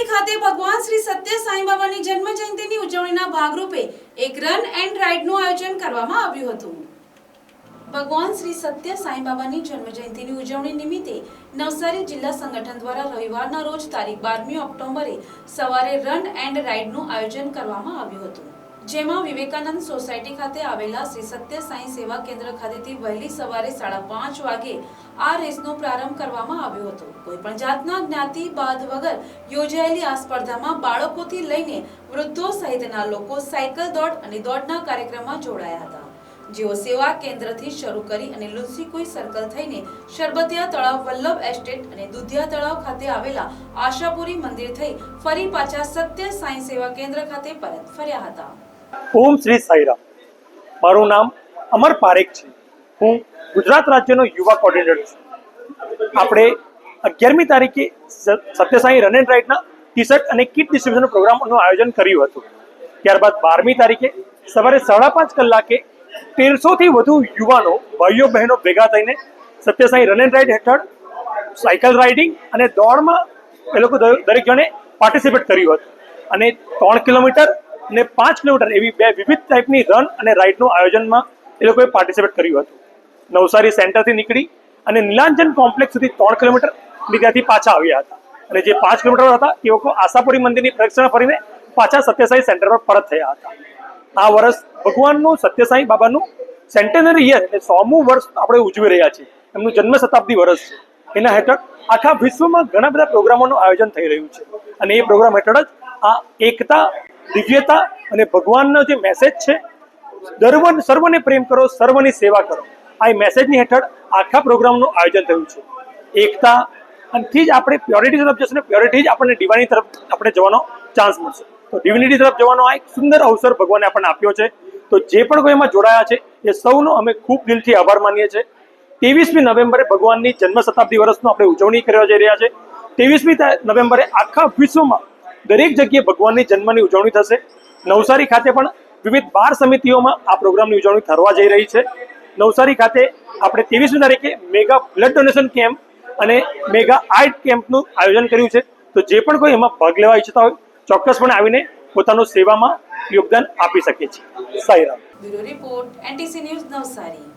નવસારી ખાતે ભગવાન શ્રી સત્ય સાંઈ બાબાની જન્મ જયંતિની ઉજવણીના ભાગરૂપે એક રન એન્ડ રાઇડનું આયોજન કરવામાં આવ્યું હતું. ભગવાન શ્રી સત્ય સાંઈ બાબાની જન્મ જયંતિની ઉજવણી નિમિત્તે નવસારી જિલ્લા સંગઠન દ્વારા રવિવારના રોજ તારીખ બારમી ઓક્ટોબરે સવારે રન એન્ડ રાઇડનું આયોજન કરવામાં આવ્યું હતું. જેમાં વિવેકાનંદ સોસાયટી ખાતે આવેલા શ્રી સત્ય સાંઈ સેવા કેન્દ્ર ખાતેથી વહેલી સવારે સાડા પાંચ વાગે આ રેસનો પ્રારંભ કરવામાં આવ્યો હતો. કોઈ પણ જાતના જ્ઞાતિ બાદ વગર યોજાયેલી આ સ્પર્ધામાં બાળકોથી લઈને વૃદ્ધો સહિતના લોકો સાયકલ દોડ અને દોડના કાર્યક્રમમાં જોડાયા હતા. જેઓ સેવા કેન્દ્રથી શરૂ કરી અને લુન્સીકુઈ સર્કલ થઈને શરબતિયા તળાવ, વલ્લભ એસ્ટેટ અને દુધિયા તળાવ ખાતે આવેલા આશાપુરી મંદિર થઈ ફરી પાછા સત્ય સાંઈ સેવા કેન્દ્ર ખાતે પરત ફર્યા હતા. ઓમ શ્રી સાઈરામ. મારું નામ અમર પારેખ છે. હું ગુજરાત રાજ્યનો યુવા કોર્ડિનેટર છું. આપણે અગિયારમી તારીખે સત્યસાઈ રન એન્ડ રાઇડના ટી શર્ટ અને કિટ ડિસ્ટ્રીબ્યુશન પ્રોગ્રામનું આયોજન કર્યું હતું. ત્યારબાદ બારમી તારીખે સવારે સાડા પાંચ કલાકે તેરસોથી વધુ યુવાનો, ભાઈઓ, બહેનો ભેગા થઈને સત્યસાઈ રન એન્ડ રાઇડ હેઠળ સાયકલ રાઇડિંગ અને દોડમાં એ લોકો દરેક જણે પાર્ટિસિપેટ કર્યું હતું. અને ત્રણ કિલોમીટર અને પાંચ કિલોમીટર એવી બે વિવિધ ટાઈપની રન અને રાઇડનું આયોજનમાં એ લોકોએ પાર્ટિસિપેટ કર્યું હતું. નવસારી સેન્ટરથી નીકળી અને નીલાંજન કોમ્પ્લેક્સ સુધી ત્રણ કિલોમીટર ત્યાંથી પાછા આવ્યા હતા. અને જે પાંચ કિલોમીટર હતા, એ લોકો આશાપુરી મંદિરની પ્રદક્ષિણા ફરીને પાછા સત્યસાઈ સેન્ટર પર પરત થયા હતા. આ વર્ષ ભગવાનનું, સત્યસાઈ બાબાનું સેન્ટેનરી યર એટલે સોમું વર્ષ આપણે ઉજવી રહ્યા છીએ. એમનું જન્મ શતાબ્દી વર્ષ છે. એના હેઠળ આખા વિશ્વમાં ઘણા બધા પ્રોગ્રામોનું આયોજન થઈ રહ્યું છે. અને એ પ્રોગ્રામ હેઠળ જ આ એકતા દિવ્યતા અને ભગવાનનો જે મેસેજ છે દર્વ સર્વને પ્રેમ કરો, સર્વની સેવા કરો. આ મેસેજની હેઠળ આખા પ્રોગ્રામનું આયોજન થયું છે. એકતા અનથી જ આપણે પ્યોરિટી તરફ જશું ને પ્યોરિટી જ આપણને ડિવાઇની તરફ આપણે જવાનો ચાન્સ મળશે. તો ડિવિનિટી તરફ જવાનો આ એક સુંદર અવસર ભગવાને આપણને આપ્યો છે. તો જે પણ કોઈ એમાં જોડાયા છે, એ સૌનો અમે ખૂબ દિલથી આભાર માનીએ છીએ. ત્રેવીસમી નવેમ્બરે ભગવાનની જન્મ શતાબ્દી વર્ષનો આપણે ઉજવણી કરવા જઈ રહ્યા છે. ત્રેવીસમી નવેમ્બરે આખા વિશ્વમાં દરેક જગ્યાએ ભગવાનની જન્મની ઉજવણી થશે. નવસારી ખાતે પણ વિવિધ બાર સમિતિઓમાં આ પ્રોગ્રામની ઉજવણી થરવા જઈ રહી છે. નવસારી ખાતે આપણે ત્રેવીસમી તારીખે મેગા બ્લડ ડોનેશન કેમ્પ અને મેગા આર્ટ કેમ્પનું આયોજન કર્યું છે. તો જે પણ કોઈ એમાં ભાગ લેવા ઈચ્છતા હોય, ચોક્કસપણે આવીને પોતાનું સેવામાં યોગદાન આપી શકે છે Sairam bureau report, NTC news Navsari.